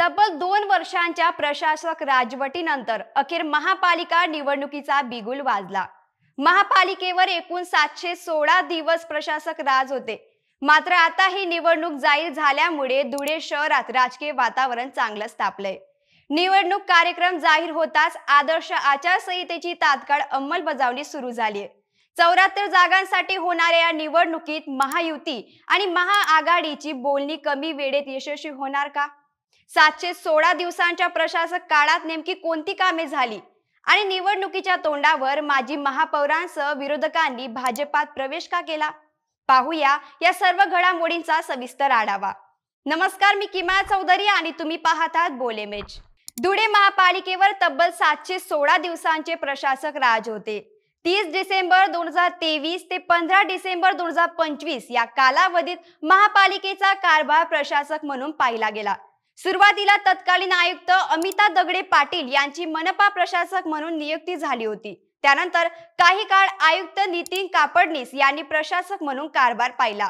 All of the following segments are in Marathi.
तब्बल दोन वर्षांच्या प्रशासक राजवटीनंतर अखेर महापालिका निवडणुकीचा बिगुल वाजला. महापालिकेवर एकूण सातशे सोळा दिवस प्रशासक राज होते. मात्र आता ही निवडणूक जाहीर झाल्यामुळे धुळे शहरात राजकीय वातावरण चांगलंच तापलंय निवडणूक कार्यक्रम जाहीर होताच आदर्श आचारसंहितेची तात्काळ अंमलबजावणी सुरू झाली चौऱ्याहत्तर जागांसाठी होणाऱ्या या निवडणुकीत महायुती आणि महाआघाडीची बोलणी कमी वेळेत यशस्वी होणार का? सातशे सोळा दिवसांच्या प्रशासक काळात नेमकी कोणती कामे झाली? आणि निवडणुकीच्या तोंडावर माजी महापौरांसह विरोधकांनी भाजपात प्रवेश का केला? पाहूया या सर्व घडामोडींचा सविस्तर आढावा. नमस्कार मी किमा चौधरी आणि तुम्ही पाहत आहात बोलेमेज धुळे महापालिकेवर तब्बल सातशे सोळा दिवसांचे प्रशासक राज होते. तीस डिसेंबर दोन हजार तेवीस ते पंधरा डिसेंबर दोन हजार पंचवीस या कालावधीत महापालिकेचा कारभार प्रशासक म्हणून पाहिला गेला. सुरुवातीला तत्कालीन आयुक्त अमिता दगडे पाटील यांची मनपा प्रशासक म्हणून नियुक्ती झाली होती. त्यानंतर काही काळ आयुक्त नितीन कापडणीस यांनी प्रशासक म्हणून कारभार पाहिला.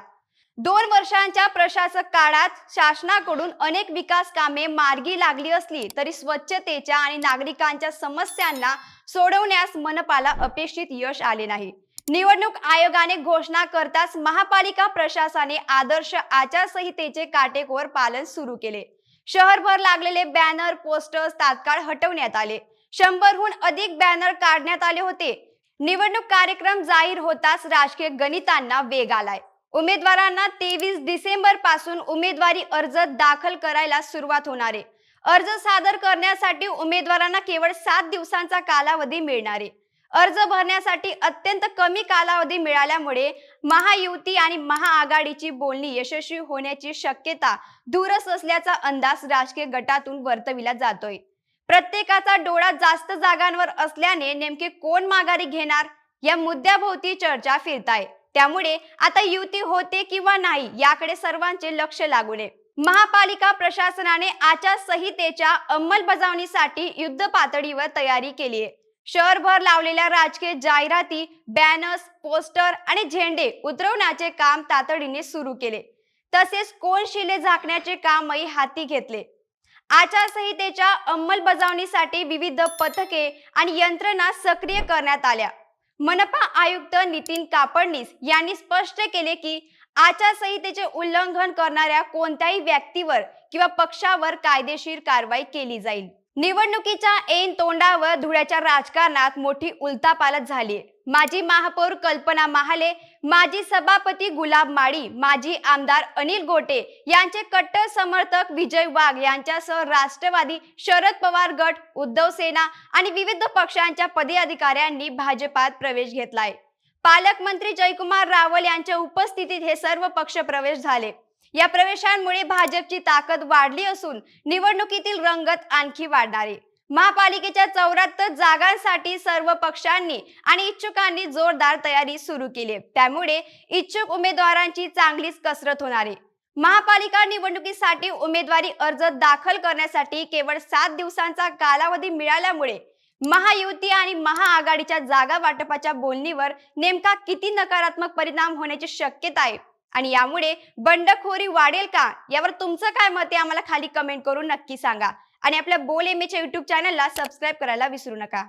दोन वर्षांच्या प्रशासक काळात शासनाकडून अनेक विकास कामे मार्गी लागली असली तरी स्वच्छतेच्या आणि नागरिकांच्या समस्यांना सोडवण्यास मनपाला अपेक्षित यश आले नाही. निवडणूक आयोगाने घोषणा करताच महापालिका प्रशासनाने आदर्श आचारसंहितेचे काटेकोर पालन सुरू केले. शहरभर लागलेले बॅनर पोस्टर्स तात्काळ हटवण्यात आले. शंभरहून अधिक बॅनर काढण्यात आले होते. निवडणूक कार्यक्रम जाहीर होताच राजकीय गणितांना वेग आलाय. उमेदवारांना तेवीस डिसेंबरपासून उमेदवारी अर्ज दाखल करायला सुरुवात होणार आहे. अर्ज सादर करण्यासाठी उमेदवारांना केवळ सात दिवसांचा कालावधी मिळणार आहे. अर्ज भरण्यासाठी अत्यंत कमी कालावधी मिळाल्यामुळे महायुती आणि महाआघाडीची बोलणी यशस्वी होण्याची शक्यता दूरच असल्याचा अंदाज राजकीय गटातून वर्तविला जातोय. प्रत्येकाचा डोळा जास्त जागांवर असल्याने नेमके कोण माघारी घेणार? या मुद्द्याभोवती चर्चा फिरताय. त्यामुळे आता युती होते किंवा नाही याकडे सर्वांचे लक्ष लागून महापालिका प्रशासनाने आचारसंहितेच्या अंमलबजावणीसाठी युद्ध पातळीवर तयारी केली आहे शहरभर लावलेल्या राजकीय जाहिराती बॅनर्स पोस्टर आणि झेंडे उतरवण्याचे काम तातडीने सुरू केले. तसेच कोण शिले झाकण्याचे कामही हाती घेतले. आचारसंहितेच्या अंमलबजावणीसाठी विविध पथके आणि यंत्रणा सक्रिय करण्यात आल्या. मनपा आयुक्त नितीन कापडणीस यांनी स्पष्ट केले की आचारसंहितेचे उल्लंघन करणाऱ्या कोणत्याही व्यक्तीवर किंवा पक्षावर कायदेशीर कारवाई केली जाईल. निवडणुकीच्या ऐन तोंडावर धुळ्याच्या राजकारणात मोठी उलतापालट झाली. माजी महापौर कल्पना महाले माजी सभापती गुलाब माळी माजी आमदार अनिल गोटे यांचे कट्टर समर्थक विजय वाघ यांच्यासह राष्ट्रवादी शरद पवार गट उद्धव सेना आणि विविध पक्षांच्या पदाधिकाऱ्यांनी भाजपात प्रवेश घेतलाय. पालकमंत्री जयकुमार रावल यांच्या उपस्थितीत हे सर्व पक्ष प्रवेश झाले. या प्रवेशांमुळे भाजपची ताकद वाढली असून निवडणुकीतील रंगत आणखी वाढणार. आहे महापालिकेच्या चौऱ्याहत्तर जागांसाठी सर्व पक्षांनी आणि इच्छुकांनी जोरदार तयारी सुरू केली त्यामुळे इच्छुक उमेदवारांची चांगलीच कसरत होणार आहे. महापालिका निवडणुकीसाठी उमेदवारी अर्ज दाखल करण्यासाठी केवळ सात दिवसांचा कालावधी मिळाल्यामुळे महायुती आणि महाआघाडीच्या जागा वाटपाच्या बोलणीवर नेमका किती नकारात्मक परिणाम होण्याची शक्यता आहे? आणि यामुळे बंडखोरी वाढेल का? यावर तुमचं काय मत आहे? आम्हाला खाली कमेंट करून नक्की सांगा. आणि आपल्या बोल एमएच्या युट्यूब चॅनलला सबस्क्राईब करायला विसरू नका.